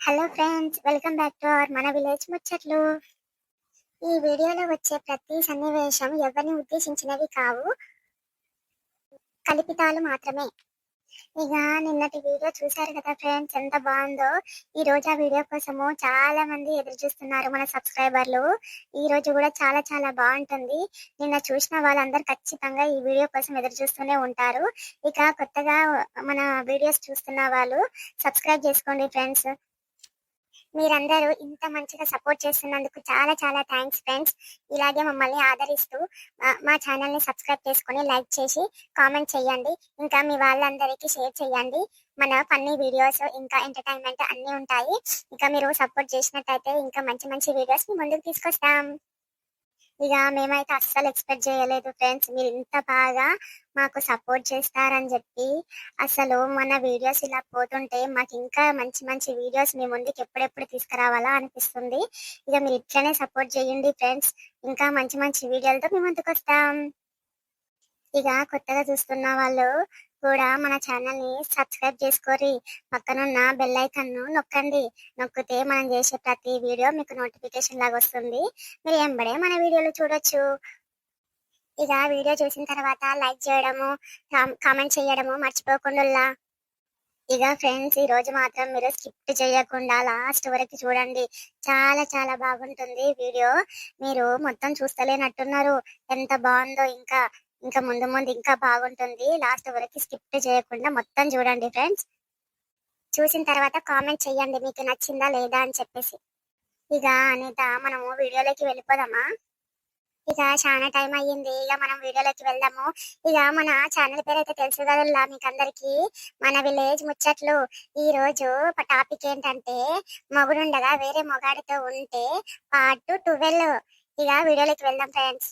Hello friends welcome back to our మన village ముచ్చట్లు. ఈ వీడియోలో వచ్చే ప్రతి సన్నివేశం ఎవరిని ఉద్దేశించినవి కావు కల్పితాలు మాత్రమే. ఇక నిన్నటి వీడియో చూసారు కదా ఫ్రెండ్స్ ఎంత బాగుందో. ఈ రోజు ఆ వీడియో కోసము చాలా మంది ఎదురు చూస్తున్నారు మన సబ్స్క్రైబర్లు ఈ రోజు కూడా చాలా చాలా బాగుంటుంది. నిన్న చూసిన వాళ్ళందరూ ఖచ్చితంగా ఈ వీడియో కోసం ఎదురు చూస్తూనే ఉంటారు. ఇక కొత్తగా మన వీడియోస్ చూస్తున్న వాళ్ళు సబ్స్క్రైబ్ చేసుకోండి ఫ్రెండ్స్ మీరందరూ ఇంత మంచిగా సపోర్ట్ చేస్తున్నందుకు చాలా చాలా థ్యాంక్స్ ఫ్రెండ్స్ ఇలాగే మమ్మల్ని ఆదరిస్తూ మా ఛానల్ని సబ్స్క్రైబ్ చేసుకొని లైక్ చేసి కామెంట్ చేయండి. ఇంకా మీ వాళ్ళందరికీ షేర్ చేయండి. మన ఫన్నీ వీడియోస్ ఇంకా ఎంటర్టైన్మెంట్ అన్నీ ఉంటాయి. ఇంకా మీరు సపోర్ట్ చేసినట్టయితే ఇంకా మంచి మంచి వీడియోస్ ముందుకు తీసుకొస్తాం. ఇక మేమైతే అస్సలు ఎక్స్పెక్ట్ చేయలేదు ఫ్రెండ్స్ మీరు ఇంత బాగా మాకు సపోర్ట్ చేస్తారని చెప్పి అసలు మన వీడియోస్ ఇలా పోతుంటే మాకు ఇంకా మంచి మంచి వీడియోస్ మీ ముందుకు ఎప్పుడెప్పుడు తీసుకురావాలా అనిపిస్తుంది. ఇక మీరు ఇట్లనే సపోర్ట్ చేయండి ఫ్రెండ్స్ ఇంకా మంచి మంచి వీడియోలతో మీ ముందుకు వస్తాం ఇక కొత్తగా చూస్తున్న వాళ్ళు కూడా మన ఛానల్ని సబ్స్క్రైబ్ చేసుకోరి పక్కనున్న బెల్ ఐకన్ను నొక్కండి. నొక్కితే మనం చేసే ప్రతి వీడియో మీకు నోటిఫికేషన్ లాగా వస్తుంది. మీరు ఎంబడే మన వీడియోలు చూడొచ్చు. ఇక వీడియో చూసిన తర్వాత లైక్ చేయడము కామెంట్ చేయడము మర్చిపోకుండా ఇక ఫ్రెండ్స్ ఈ రోజు మాత్రం మీరు స్కిప్ చేయకుండా లాస్ట్ వరకు చూడండి. చాలా చాలా బాగుంటుంది వీడియో. మీరు మొత్తం చూస్తలేనట్టున్నారు. ఎంత బాగుందో ఇంకా ఇంకా ముందు ముందు ఇంకా బాగుంటుంది. లాస్ట్ వరకు స్కిప్ చేయకుండా మొత్తం చూడండి ఫ్రెండ్స్ చూసిన తర్వాత కామెంట్ చేయండి మీకు నచ్చిందా లేదా అని చెప్పేసి. ఇక అనిత మనము వీడియోలోకి వెళ్ళిపోదామా? ఇక చాలా టైం అయ్యింది. ఇక మనం వీడియోలోకి వెళ్దాము. ఇక మన ఛానల్ పేరు అయితే తెలుసు కదా మీకు అందరికి మన విలేజ్ ముచ్చట్లు. ఈ రోజు టాపిక్ ఏంటంటే మొగుడుండగా వేరే మొగాడితో ఉంటే పార్ట్ ట్వెల్వ్ ఇక వీడియోలోకి వెళ్దాం ఫ్రెండ్స్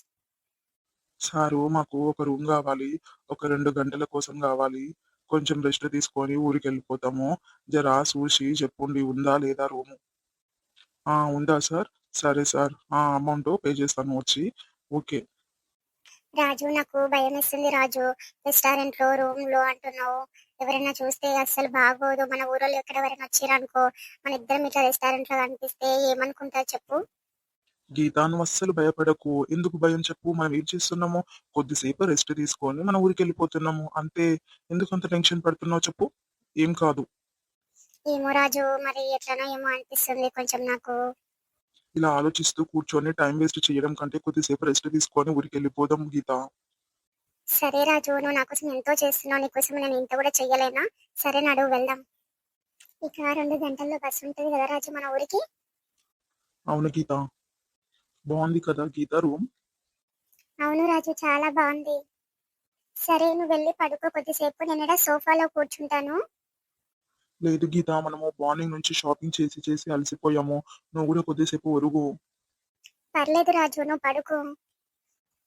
సారు మాకు ఒక రూమ్ కావాలి. ఒక రెండు గంటల కోసం కావాలి. కొంచెం రెస్ట్ తీసుకొని ఊరికి వెళ్ళిపోతాము జరా చూసి చెప్పండి ఉందా లేదా రూము? ఆ ఉందా సార్? సరే సార్. ఆ అమౌంట్ పే చేస్తాను వచ్చి. ఓకే. రాజు నాకు భయం వేస్తుంది రాజు. రెస్టారెంట్లో రూమ్లో అంటున్నావు. ఎవరైనా చూస్తే అసలు బాగోదు. మన ఊరిలో ఎక్కడ ఎవరైనా వచ్చారనుకో మన ఇద్దరం ఇట్లా రెస్టారెంట్లో కనిపిస్తే ఏమనుకుంటారు చెప్పు? గీత నువ్వు అస్సలు భయపడకు. ఎందుకు భయం చెప్పు? మనం ఏం చేస్తున్నాము? కొద్దిసేపు రెస్ట్ తీసుకొని మన ఊరికి వెళ్ళిపోతున్నాము. అంతే. ఎందుకు అంత టెన్షన్ పడుతున్నావు చెప్పు? ఏం కాదు. ఏమో రాజు మరి ఎట్లనో ఏమో అనిపిస్తుంది. కొంచెం నాకు ఇలా ఆలోచిస్తూ కూర్చొని టైం వేస్ట్ చేయడం కంటే కొద్దిసేపు రెస్ట్ తీసుకొని ఊరికి వెళ్ళిపోదాం గీత. సరే రాజు నువ్వు నా కోసం ఎంతో చేస్తున్నావు. నీకోసం నేను ఇంత కూడా చెయ్యలేనా? సరే నడు వెళ్దాం. ఇక రెండు గంటల్లో బస్సు ఉంటుంది కదా రాజు మన ఊరికి? అవును గీత. బాగుంది కదా గీత రూమ్? అవును రాజు చాలా బాగుంది. సరే నువ్వు వెళ్ళి పడుకో కొద్దిసేపు. నేను ఈడ సోఫాలో కూర్చుంటాను. లేదు గీత మనము మార్నింగ్ నుంచి షాపింగ్ చేసి చేసి అలసిపోయాము. నువ్వు కూడా కొద్దిసేపు ఒరుగు. పర్లేదు రాజు నువ్వు పడుకో.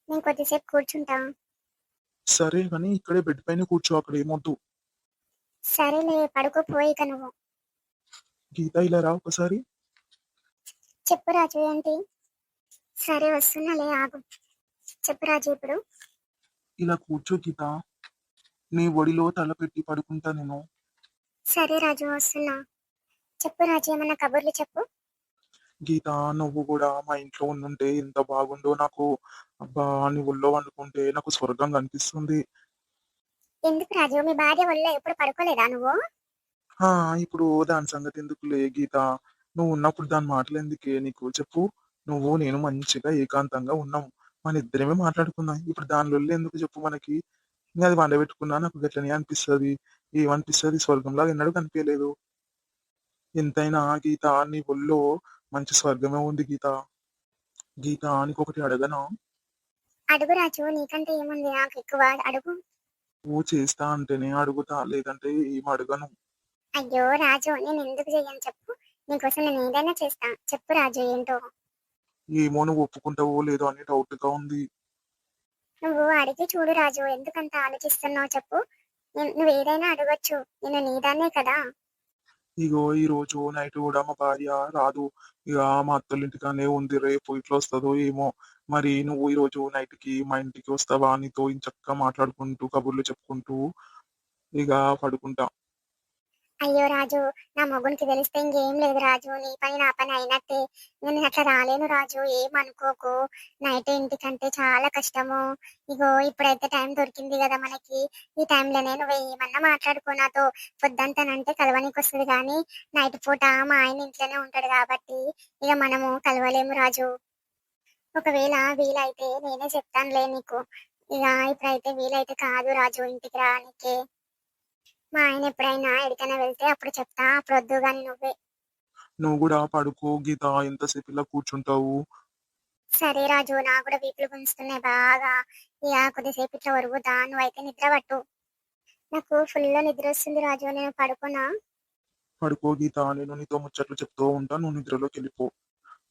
నేను కొద్దిసేపు కూర్చుంటా. సరే కానీ ఇక్కడే బెడ్ పైన కూర్చో అక్కడ ఏమొద్దు. సరేలే పడుకోపోయి ఇక నువ్వు. గీత ఇలా రా ఒకసారి. చెప్పు రాజు ఏంటి? సరే వస్తున్నాలే ఆగు. చెప్పు రాజు ఇప్పుడు. ఇలా కూర్చో గీత. నీ ఒడిలో తల పెట్టి పడుకుంటా నేను. సరే రాజు వస్తున్నా. చెప్పు రాజు ఏమన్నా కబుర్లు చెప్పు. గీత నువ్వు కూడా మా ఇంట్లో ఉండుంటే ఎంత బాగుండో నాకు. అబ్బా నీ ఒళ్ళో వండుకుంటే నాకు స్వర్గం కనిపిస్తుంది ఎందుకు రాజు? మీ భార్య వల్ల ఎప్పుడు పడుకోలేదా నువ్వు? ఆ ఇప్పుడు దాని సంగతి ఎందుకులే గీత? నువ్వు ఉన్నప్పుడు దాని మాటలు ఎందుకే నీకు? చెప్పు. నువ్వు నేను మంచిగా ఏకాంతంగా ఉన్నాం మన ఇద్దరమే మాట్లాడుకున్నాం ఇప్పుడు దాని లొల్లి ఎందుకు చెప్పు మనకి? ఇంకా అది వండబెట్టుకున్నా నాకు గట్లనే అనిపిస్తుంది. ఏమనిపిస్తుంది? స్వర్గంలాగా ఎన్నడూ కనిపించలేదు ఎంతైనా గీత నీ ఒళ్ళో మంచి స్వర్గమే ఉంది గీత. గీత నీకు ఒకటి అడగనా? అడుగు రాజు నీకంటే ఏముంది? నాకు ఎక్కువ అడుగు. నువ్వు చేస్తా అంటేనే అడుగుతా లేదంటే ఏం అడగను. అయ్యో రాజు నేను ఎందుకు చెయ్యను చెప్పు. నీకోసం నేను ఏదైనా చేస్తా. చెప్పు రాజు ఏంటో. ఏమో నువ్వు ఒప్పుకుంటావో లేదో అని డౌట్గా ఉంది. నువ్వు అడిగి చూడు రాజు ఎందుకంత ఆలోచిస్తున్నావు చెప్పు. నువ్వు ఏదైనా అడగొచ్చు నేను నీదాన్నే కదా. ఇగో ఈ రోజు నైట్ కూడా మా భార్య రాదు. ఇక మా అత్తల ఇంటికానే ఉంది రేపు ఇట్లా వస్తుందో ఏమో. మరి నువ్వు ఈ రోజు నైట్కి మా ఇంటికి వస్తావా? నీతో చక్కగా మాట్లాడుకుంటూ కబుర్లు చెప్పుకుంటూ ఇక పడుకుంటా. అయ్యో రాజు నా మొగునికి తెలిస్తే ఇంకేం లేదు రాజు. నీ పని నా పని అయినట్టే. నేను అట్లా రాలేను రాజు. ఏం అనుకోకు. నైట్ ఇంటికంటే చాలా కష్టము. ఇగో ఇప్పుడైతే టైం దొరికింది కదా మనకి. ఈ టైంలోనే నేను ఏమన్నా మాట్లాడుకో నాతో. పొద్దంతనంటే కలవనికి వస్తుంది కానీ నైట్ పూట మా ఆయన ఇంట్లోనే ఉంటాడు కాబట్టి ఇక మనము కలవలేము రాజు. ఒకవేళ వీలైతే నేనే చెప్తానులే నీకు. ఇక ఇప్పుడైతే వీలైతే కాదు రాజు ఇంటికి రానికే. మా ఆయన ఎప్పుడైనా ఎడికైనా వెళ్తే అప్పుడు చెప్తా అప్పుడు వద్దు కానీ నువ్వే. నువ్వు కూడా పడుకో గీత ఎంతసేపు ఇలా కూర్చుంటావు? సరే రాజు నా కూడా వీపులు గుంజుతున్నాయి బాగా. ఇక కొద్దిసేపు ఇట్లా వరుగుతా నువ్వైతే నిద్ర పట్టు. నాకు ఫుల్ నిద్ర వస్తుంది రాజు నేను పడుకున్నా పడుకో గీత నేను నీతో ముచ్చట్లు చెప్తూ ఉంటా నువ్వు నిద్రలోకి వెళ్ళిపో.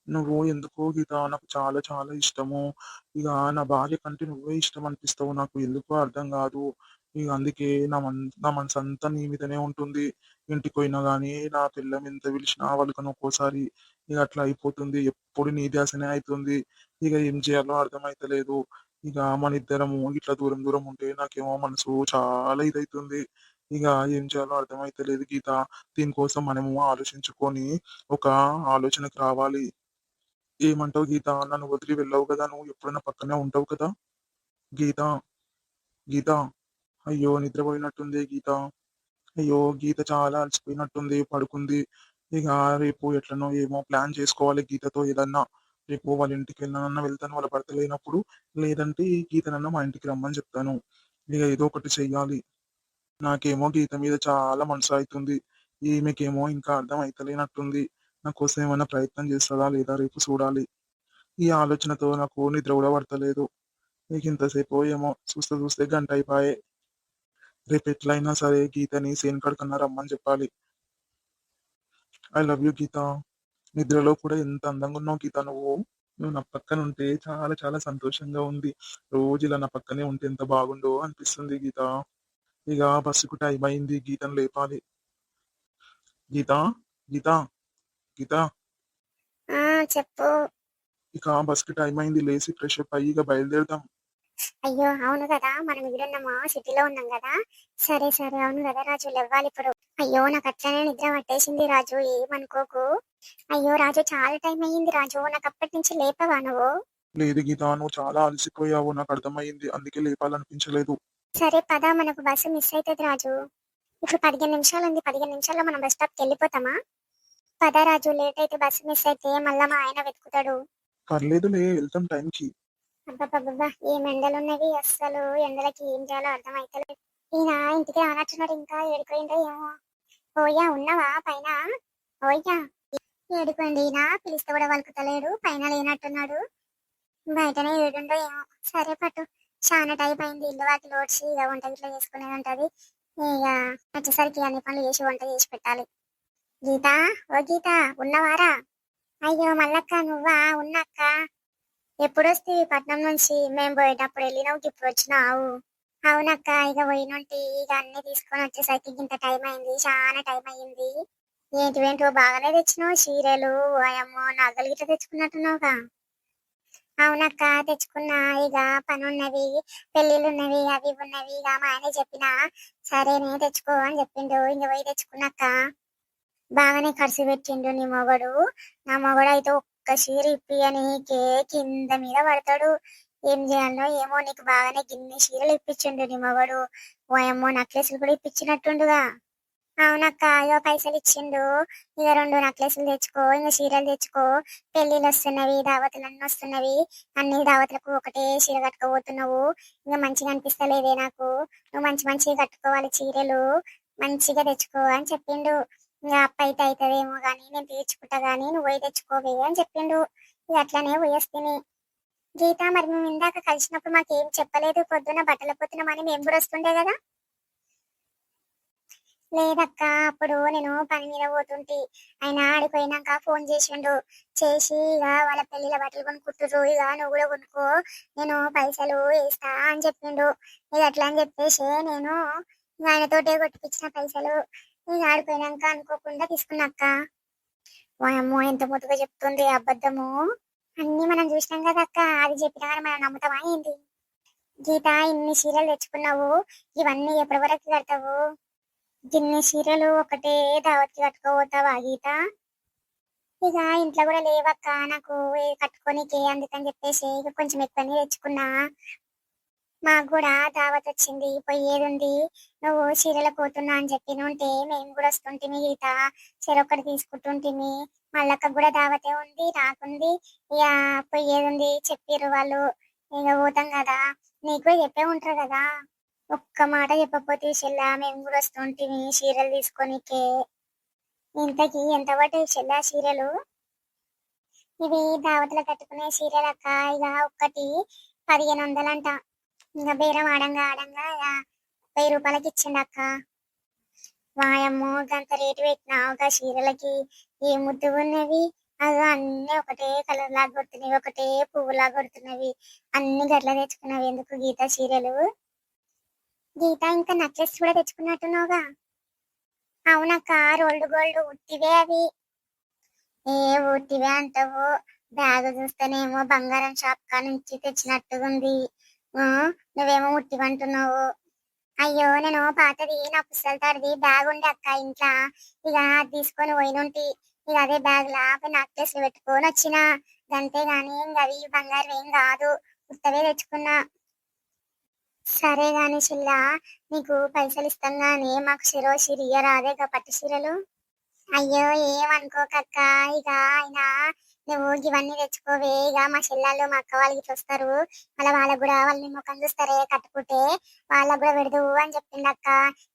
నువ్వు ఎందుకో గీత నాకు చాలా చాలా ఇష్టము. ఇక నా భార్య కంటే నువ్వే ఇష్టం అనిపిస్తావు నాకు ఎందుకో అర్థం కాదు. ఇక అందుకే నా మన్ నా మనసు అంతా నీ మీదనే ఉంటుంది. ఇంటికి పోయినా కానీ నా పిల్లం ఎంత పిలిచినా వాళ్ళకని ఒక్కోసారి ఇక అట్లా అయిపోతుంది. ఎప్పుడు నీ ధ్యాసనే అవుతుంది ఇక ఏం చేయాలో అర్థమైతలేదు. ఇక మన ఇద్దరము ఇట్లా దూరం దూరం ఉంటే నాకేమో మనసు చాలా ఇదైతుంది. ఇక ఏం చేయాలో అర్థమైతలేదు గీత. దీనికోసం మనము ఆలోచించుకొని ఒక ఆలోచనకు రావాలి. ఏమంటావు గీత? నన్ను వదిలి వెళ్ళావు కదా. నువ్వు ఎప్పుడైనా పక్కనే ఉంటావు కదా? గీత? గీత? అయ్యో నిద్రపోయినట్టుంది గీత. అయ్యో గీత చాలా అలసిపోయినట్టుంది పడుకుంది. ఇక రేపు ఎట్లనో ఏమో ప్లాన్ చేసుకోవాలి గీతతో ఏదన్నా. రేపు వాళ్ళ ఇంటికి వెళ్ళానన్నా వెళ్తాను వాళ్ళ భర్త లేనప్పుడు లేదంటే ఈ గీతనన్నా మా ఇంటికి రమ్మని చెప్తాను. ఇక ఏదో ఒకటి చెయ్యాలి. నాకేమో గీత మీద చాలా మనసు అవుతుంది. ఈమెకేమో ఇంకా అర్థం అయితలేనట్టుంది. నా కోసం ఏమైనా ప్రయత్నం చేస్తుందా లేదా రేపు చూడాలి. ఈ ఆలోచనతో నాకు నిద్ర కూడా పడతలేదు. నీకు ఇంతసేపు ఏమో చూస్తే చూస్తే గంట అయిపోయే. రేపు ఎట్లయినా సరే గీతని సేన్ కన్నా రమ్మని చెప్పాలి. I love you Geetha. నిద్రలో కూడా ఎంత అందంగా ఉన్నావు గీత నువ్వు? నువ్వు నా పక్కన ఉంటే చాలా చాలా సంతోషంగా ఉంది. రోజు ఇలా నా పక్కనే ఉంటే ఎంత బాగుండో అనిపిస్తుంది గీత. ఇక బస్సుకు టైం అయింది గీతను లేపాలి. గీత గీత గీత. ఆ చెప్పు. ఇక బస్కి టైం అయింది లేచి ఫ్రెష్ అప్ అయ్యి ఇక బయలుదేరుదాం. అయ్యో అవును కదా. మనం ఈడున్నామా? సిటీలో ఉన్నాం కదా. సరే సరే. అవును కదా రాజు లేవాలి ఇప్పుడు. అయ్యో నాకు అట్లనే నిద్ర పట్టేసింది రాజు. ఏమనుకోకు? అయ్యో రాజు చాలా టైం అయ్యింది రాజు. నాకు అప్పటి నుంచి లేపవా నువ్వు? లేదు గీత నువ్వు చాలా అలసిపోయావు. నాకు అర్థమైంది అందుకే లేపాలనిపించలేదు. సరే పద. మనకు బస్సు మిస్ అవుతుంది రాజు. ఇప్పుడు పదిహేను నిమిషాలు ఉంది. పదిహేను నిమిషాల్లో మనం బస్ స్టాప్కి వెళ్ళిపోతామా? పద రాజు. లేట్ అయితే బస్సు మిస్ అయితే మళ్ళా మా ఆయన వెతుకుతాడు. పర్లేదులే. వెళ్తాం టైంకి. అబ్బాబ్బా ఏం ఎండలు ఉన్నవి? అస్సలు ఎండలకి ఏం చేయాలో అర్థం అవుతలేదు ఈయన ఇంటికి రానట్టున్నాడు ఇంకా ఏడిపోయిందో ఏమో. ఓయ్యా ఉన్నావా పైన? ఓయ్యా ఏడుకోండి ఈయన పిలిస్తే కూడా వలుకుతలేడు పైన లేనట్టున్నాడు. బయటనే ఏడుండో ఏమో. సరే పట్టు. చాలా టైప్ అయింది. ఇల్లు వాకి లోడ్చి ఇక వంట ఇట్లా చేసుకునేది ఉంటది ఇక వచ్చేసరికి అన్ని పనులు చేసి వంట చేసి పెట్టాలి. గీత ఓ గీత ఉన్నవారా? అయ్యో మల్లక్క నువ్వా? ఉన్నక్క? ఎప్పుడు వస్తే పట్నం నుంచి మేము పోయేటప్పుడు వెళ్ళినావు ఇప్పుడు వచ్చినావు? అవునక్క ఇక పోయినుంటి ఇక అన్ని తీసుకొని వచ్చేసరికి ఇంత టైం అయింది చాలా టైం అయింది ఏంటివేంటో బాగానే తెచ్చినావు చీరలు అమ్మో నగలు గిట్ట తెచ్చుకున్నట్టున్నావుగా? అవునక్క తెచ్చుకున్నా ఇక పని ఉన్నవి పెళ్ళిళ్ళు ఉన్నవి అవి ఉన్నవి ఇక మా ఆయన చెప్పిన సరేనే తెచ్చుకో అని చెప్పిండు ఇంక పోయి తెచ్చుకున్నాక బాగానే ఖర్చు పెట్టిండు నీ మొగడు. నా మొగడు అయితే ఒక్క అని ఇప్పియనీకే కింద మీద పడతాడు. ఏం చేయాలో ఏమో నీకు బాగానే గిన్ని చీరలు ఇప్పించిండు నీ మగడు. ఓ ఏమో నక్లెస్లు కూడా ఇప్పించినట్టుండుగా. అవునక్క అయ్యో పైసలు ఇచ్చిండు. ఇక రెండు నక్లెస్లు తెచ్చుకో ఇంకా చీరలు తెచ్చుకో. పెళ్ళిళ్ళు వస్తున్నవి దావతులు అన్ని వస్తున్నవి. అన్ని దావతులకు ఒకటే చీర కట్టుకోబోతున్నావు. ఇంకా మంచిగా అనిపిస్తలేదే నాకు. నువ్వు మంచి మంచిగా కట్టుకోవాలి చీరలు. మంచిగా తెచ్చుకో అని చెప్పిండు. ఇంకా అప్ప అయితే అవుతుందేమో కానీ నేను తీర్చుకుంటా కానీ నువ్వు పోయి తెచ్చుకోవే అని చెప్పిండు. ఇక అట్లనే పోయేస్తుంది. గీత మరి మేము ఇందాక కలిసినప్పుడు మాకు ఏం చెప్పలేదు. పొద్దున బట్టల పొద్దున అని మేము కూడా వస్తుండే కదా? లేదక్క అప్పుడు నేను పని మీద పోతుంటే. ఆయన ఆడిపోయినాక ఫోన్ చేసిండు. చేసి ఇక వాళ్ళ పెళ్ళిల బట్టలు కొనుక్కుంటురు ఇక నువ్వు కూడా కొనుక్కో. నేను పైసలు వేస్తా అని చెప్పిండు. ఇక అట్లా అని చెప్పేసి నేను ఆయనతోటే కొట్టిపించిన పైసలు. నేను ఆడిపోయినాక అనుకోకుండా తీసుకున్నాక వాయమ్మో ఎంత ముద్దుగా చెప్తుంది అబద్ధము. అన్ని మనం చూసినాం కదా అక్క. అది చెప్పినా కానీ మనం నమ్ముతామా ఏంటి గీత ఇన్ని చీరలు తెచ్చుకున్నావు. ఇవన్నీ ఎప్పటి వరకు కడతావు? ఇన్ని చీరలు ఒకటే దావత్కి కట్టుకోపోతావా గీత? ఇక ఇంట్లో కూడా లేవక్క. నాకు ఏ అందుకని చెప్పేసి ఇక కొంచెం ఎక్కువనే తెచ్చుకున్నా. మాకు కూడా దావత్ వచ్చింది పోయేది ఉంది నువ్వు చీరలు పోతున్నా అని చెప్పి ఉంటే మేము కూడా వస్తుంటిమి గీత చెరొక్కటి తీసుకుంటుంటిమి. మళ్ళక్క కూడా దావతే ఉంది నాకుంది ఇక పోయేది ఉంది చెప్పిర్రు వాళ్ళు. ఇక పోతాం కదా నీకు చెప్పే ఉంటారు కదా. ఒక్క మాట చెప్పకపోతే చెల్ల మేము కూడా వస్తుంటిమి చీరలు తీసుకొనికే. ఇంతకి ఎంత పట్టే చెల్ల చీరలు? ఇవి దావతలు కట్టుకునే చీరలు అక్క ఇక ఒక్కటి పదిహేను వందలంట. ఇంకా బేరం ఆడంగా ఆడంగా వెయ్యి రూపాయలకి ఇచ్చిండు అక్క. వాయమ్మో గంత రేటు పెట్టినావు ఒక చీరలకి ఏ ముద్దు ఉన్నవి అవి అన్ని ఒకటే కలర్ లాగా కొడుతున్నవి ఒకటే పువ్వు లాగా కొడుతున్నవి. అన్ని గట్ల తెచ్చుకున్నావు ఎందుకు గీత చీరలు? గీత ఇంకా నెక్లెస్ కూడా తెచ్చుకున్నట్టున్నావుగా. అవునక్క రోల్డ్ గోల్డ్ ఉట్టివే అవి. ఏ ఉట్టివే అంటావు? బ్యాగ్ చూస్తేనేమో బంగారం షాప్ కా నుంచి తెచ్చినట్టుగా ఉంది నువ్వేమో ఉట్టివంటున్నావు అయ్యో నేను పాతది నా పుస్తల తాడిది బ్యాగ్ ఉండే అక్క ఇంట్లో. ఇక తీసుకొని పోయినుంటి. ఇక అదే బ్యాగ్ లా నక్లెస్ పెట్టుకొని వచ్చిన. అంతే గాని ఇంకా అవి బంగారం ఏం కాదు. ఉత్తవే తెచ్చుకున్నా. సరే గాని చిల్లా నీకు పైసలు ఇస్తాం గానీ మాకు శిరో సిరియ రాదే పట్టు చీరలు? అయ్యో ఏమనుకోకక్క? ఇక ఆయన నువ్వు ఇవన్నీ తెచ్చుకోవే. ఇక మా చెల్లెళ్ళు మా అక్క వాళ్ళకి చూస్తారు. వస్తారు మళ్ళీ వాళ్ళకు కూడా వాళ్ళని ముఖం చూస్తారే కట్టుకుంటే. వాళ్ళకు కూడా పెడదు అని చెప్పిండక్క.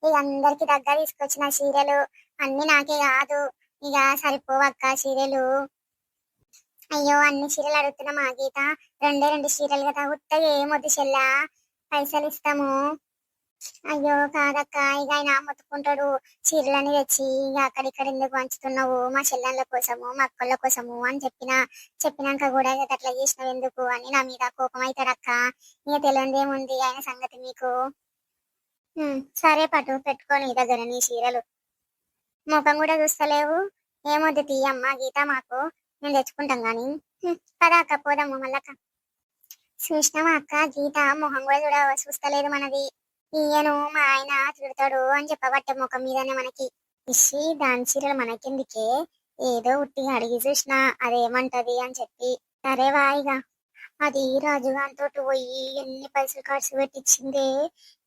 ఇక అందరికి దగ్గర తీసుకొచ్చిన చీరలు అన్ని నాకే కాదు. ఇక సరిపోవక్క చీరలు. అయ్యో అన్ని చీరలు అడుగుతున్నా మా గీత. రెండే రెండు చీరలు కదా. ఉత్తగా ఏమొద్దు చెల్లా. పైసలు ఇస్తాము. అయ్యో కాదక్క ఇక ఆయన మొత్తుకుంటాడు చీరలని తెచ్చి ఇక అక్కడిక్కడ ఎందుకు వంచుతున్నావు మా చెల్లెళ్ళ కోసము మా అక్కళ్ళ కోసము అని చెప్పిన చెప్పినాక కూడా ఇక అట్లా చేసినావు ఎందుకు అని నా మీద కోపం అవుతాడక్క ఇక తెలియదేముంది ఆయన సంగతి మీకు? సరే పటు పెట్టుకో నీ దగ్గర నీ చీరలు. ముఖం కూడా చూస్తలేవు. ఏమొద్దు తీయమ్మ గీత మాకు. నేను తెచ్చుకుంటాం కానీ పదా అక్క పోదాము మళ్ళక్క చూసినావా అక్క గీత మొహం కూడా చూడ చూస్తలేదు మనది. ఈయను మా ఆయన తిడతాడు అని చెప్పబట్టే ముఖం మీదనే మనకి ఇషి దాని చీరలు మనకెందుకే? ఏదో ఉట్టిగా అడిగి చూసినా అదేమంటది అని చెప్పి సరే వాయిగా అది రాజుగారితో పోయి ఎన్ని పైసలు ఖర్చు పెట్టించిందే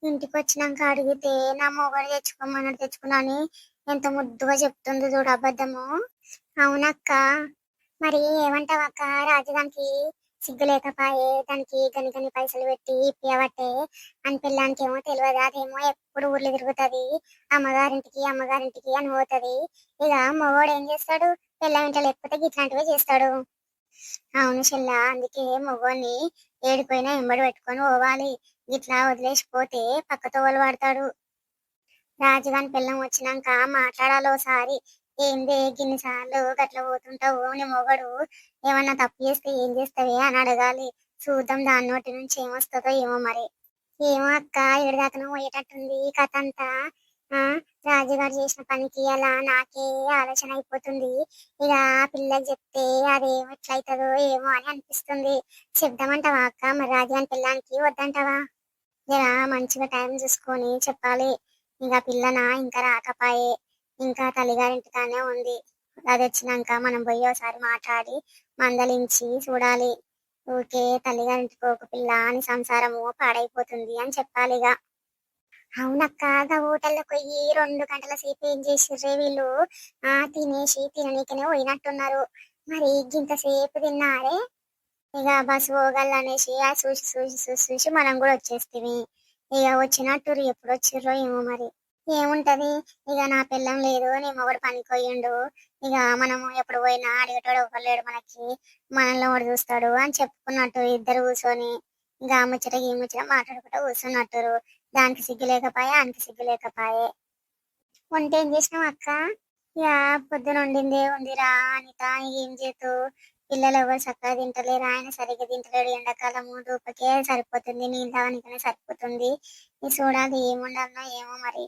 ఇంటికి వచ్చినాక అడిగితే నా మొగడు తెచ్చుకోమన్నాడు తెచ్చుకున్నాను అని ఎంత ముద్దుగా చెప్తుంది చూడు అబద్ధము. అవునక్క. మరి ఏమంటావక్క? రాజుగానికి సిగ్గు లేకపాయే దానికి గని గని పైసలు పెట్టి ఇప్పియబట్టే అని పిల్లానికి ఏమో తెలియదు అదేమో ఎప్పుడు ఊర్లు తిరుగుతుంది అమ్మగారింటికి అమ్మగారింటికి అని పోతుంది. ఇక మగవాడు ఏం చేస్తాడు? పిల్ల ఇంట్లో లేకపోతే ఇట్లాంటివే చేస్తాడు. అవును చెల్ల అందుకే మగవాడిని ఏడిపోయినా ఎంబడి పెట్టుకొని పోవాలి. ఇట్లా వదిలేసిపోతే పక్కతో వాళ్ళు పడతాడు రాజుగాని పిల్లం వచ్చినాక మాట్లాడాలి ఒకసారి ఏంది గిన్నిసార్లు గట్ల పోతుంటావు నీ మొగడు ఏమన్నా తప్పు చేస్తే ఏం చేస్తావే అని అడగాలి. చూద్దాం దాని నోటి నుంచి ఏమొస్తుందో ఏమో మరి. ఏమో అక్క ఏడుదాకా పోయేటట్టుంది ఈ కథ అంతా. రాజుగారు చేసిన పనికి అలా నాకే ఆలోచన అయిపోతుంది. ఇక ఆ పిల్లకి చెప్తే అదేమో ఎట్లయితుందో ఏమో అని అనిపిస్తుంది. చెప్దామంటావా అక్క? మరి రాజుగారి పిల్లానికి వద్దంటావా? ఇలా మంచిగా టైం చూసుకొని చెప్పాలి. ఇంకా పిల్లన ఇంకా రాకపాయే. ఇంకా తల్లిగారింటికానే ఉంది. అది వచ్చినాక మనం పోయి ఒకసారి మాట్లాడి మందలించి చూడాలి. ఊకే తల్లిగారింటికి ఒక పిల్ల అని సంసారము పాడైపోతుంది అని చెప్పాలిగా అవునక్క హోటల్లో పోయి రెండు గంటల సేపు ఏం చేసిర్రే వీళ్ళు? ఆ తినేసి తిననీకనే పోయినట్టున్నారు. మరి ఇంతసేపు తిన్నారే? ఇక బస్సు పోగల అనేసి ఆ చూసి చూసి చూసి చూసి మనం కూడా వచ్చేస్తామి. ఇక వచ్చినట్టు ఎప్పుడు వచ్చిర్రో ఏమో మరి. ఏముంటది? ఇక నా పిల్లం లేదు నీ మొగడు పనికి పోయిండు ఇక మనము ఎప్పుడు పోయినా అడిగేటోడు ఒకరు లేడు మనకి. మనల్ని ఒకడు చూస్తాడు అని చెప్పుకున్నట్టు ఇద్దరు కూర్చొని ఇంకా ఆ ముచ్చట ఈ ముచ్చట మాట్లాడుకుంటూ కూర్చున్నట్టు దానికి సిగ్గు లేకపాయే ఆయనకి సిగ్గు లేకపాయే. వంట ఏం చేసినావు అక్క? ఇక పొద్దున వండిందే ఉందిరా అనిత ఏం చేతు? పిల్లలు ఎవరు చక్కగా తింటలేరు ఆయన సరిగ్గా తింటలేడు. ఎండాకాలము దూపకే సరిపోతుంది నీళ్ళు తాగనికనే సరిపోతుంది. ఈ చూడాలి ఏం ఏమో మరి.